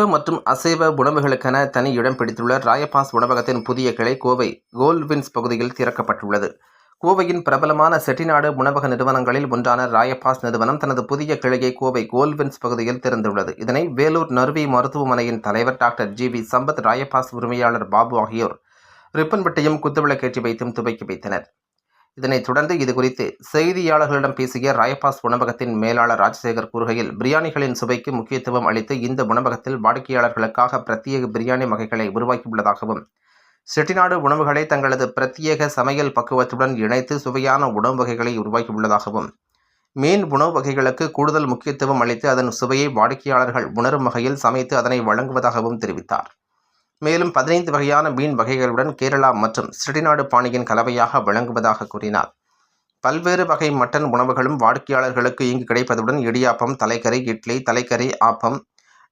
சைவ மற்றும் அசைவ உணவுகளுக்கென தனி இடம் பிடித்துள்ள ராயபாஸ் உணவகத்தின் புதிய கிளை கோவை கோல்வின்ஸ் பகுதியில் திறக்கப்பட்டுள்ளது. கோவையின் பிரபலமான செட்டிநாடு உணவக நிறுவனங்களில் ஒன்றான ராயபாஸ் நிறுவனம் தனது புதிய கிளையை கோவை கோல்வின்ஸ் பகுதியில் திறந்துள்ளது. இதனை வேலூர் நர்வி மருத்துவமனையின் தலைவர் doctor G. V. Sampath Rayappas உரிமையாளர் பாபு ஆகியோர் ரிப்பன் வெட்டியும் குத்துவிளக்கேற்றி வைத்தும் துவக்கி வைத்தனர். இதனைத் தொடர்ந்து இதுகுறித்து செய்தியாளர்களிடம் பேசிய ராயபாஸ் உணவகத்தின் மேலாளர் ராஜசேகர் கூறுகையில் பிரியாணிகளின் சுவைக்கு முக்கியத்துவம் அளித்து இந்த உணவகத்தில் வாடிக்கையாளர்களுக்காக பிரத்யேக பிரியாணி வகைகளை உருவாக்கியுள்ளதாகவும் செட்டிநாடு உணவுகளை தங்களது பிரத்யேக சமையல் பக்குவத்துடன் இணைத்து சுவையான உணவு வகைகளை உருவாக்கியுள்ளதாகவும் மீன் உணவு வகைகளுக்கு கூடுதல் முக்கியத்துவம் அளித்து அதன் சுவையை வாடிக்கையாளர்கள் உணரும் வகையில் சமைத்து அதனை வழங்குவதாகவும் தெரிவித்தார். மேலும் பதினைந்து வகையான மீன் வகைகளுடன் கேரளா மற்றும் செட்டிநாடு பாணியின் கலவையாக வழங்குவதாக கூறினார். பல்வேறு வகை மட்டன் உணவுகளும் வாடிக்கையாளர்களுக்கு இங்கு கிடைப்பதுடன் இடியாப்பம் தலைக்கறி இட்லி தலைக்கறி ஆப்பம்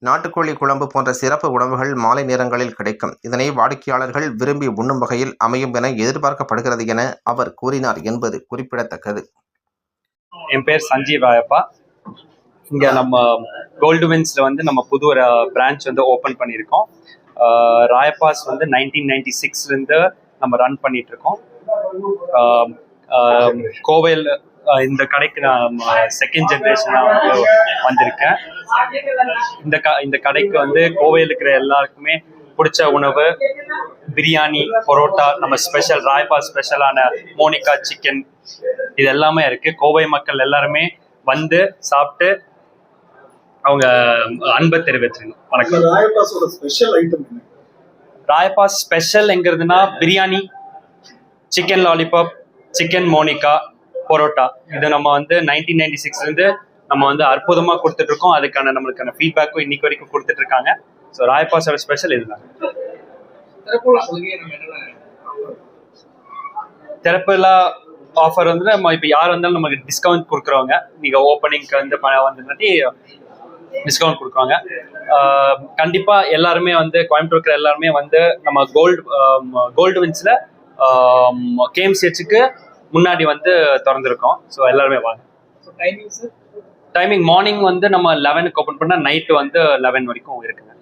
நாட்டுக்கோழி குழம்பு போன்ற சிறப்பு உணவுகள் மாலை நேரங்களில் கிடைக்கும். இதனை வாடிக்கையாளர்கள் விரும்பி உண்ணும் வகையில் அமையும் என எதிர்பார்க்கப்படுகிறது என அவர் கூறினார் என்பது குறிப்பிடத்தக்கது. என் பேர் சஞ்சீவ் ராயப்பா. இங்கே நம்ம கோல்டு வந்து நம்ம புது ஒரு பிரான்ச் வந்து ஓப்பன் பண்ணியிருக்கோம். ராயப்பாஸ் வந்து நைன்டீன் நைன்டி சிக்ஸ்லேருந்து நம்ம ரன் பண்ணிட்டு இருக்கோம் கோவையில் இந்த கடைக்கு நான் செகண்ட் ஜென்ரேஷனாக வந்து வந்திருக்கேன். இந்த க இந்த கடைக்கு வந்து கோவையில் இருக்கிற எல்லாருக்குமே பிடிச்ச உணவு பிரியாணி பரோட்டா நம்ம ஸ்பெஷல் ராயப்பா ஸ்பெஷலான மோனிகா சிக்கன் இது எல்லாமே இருக்கு. கோவை மக்கள் எல்லாருமே வந்து சாப்பிட்டு அவங்க அன்பை தெரிவிச்சிருங்க வணக்கம். இந்த ராயபாஸோட ஸ்பெஷல் ஐட்டம் என்ன? ராயப்பா ஸ்பெஷல்ங்கிறதுனா பிரியாணி சிக்கன் லாலிபாப் சிக்கன் மோனிகா பரோட்டா இது நம்ம வந்து நைன்டீன் நைன்டி சிக்ஸ்லேருந்து நம்ம வந்து அற்புதமாக கொடுத்துட்டு இருக்கோம் அதுக்கான நம்மளுக்கான ஃபீட்பேக்கும் இன்னைக்கு வரைக்கும் கொடுத்துட்டு இருக்காங்க ஸோ ராயப்பாஸோட ஸ்பெஷல் இதுதான் திறப்புலா ஆஃபர் வந்து நம்ம இப்போ யார் வந்தாலும் நமக்கு டிஸ்கவுண்ட் கொடுக்குறவங்க. நீங்கள் ஓப்பனிங்க்கு வந்து பணம் வந்துங்காட்டி டிஸ்கவுண்ட் கொடுக்குறாங்க. ஆஹ் கண்டிப்பா எல்லாருமே வந்து கோயம்புத்தூர் இருக்கிற எல்லாருமே வந்து நம்ம கோல்டு கோல்டு வின்ஸ்ல கேஎம்சிஹெச்சுக்கு முன்னாடி வந்து திறந்துருக்கோம். ஸோ எல்லாருமே வாங்க. டைமிங் மார்னிங் வந்து நம்ம லெவனுக்கு ஓப்பன் பண்ணால் நைட்டு வந்து லெவன் வரைக்கும் இருக்குங்க.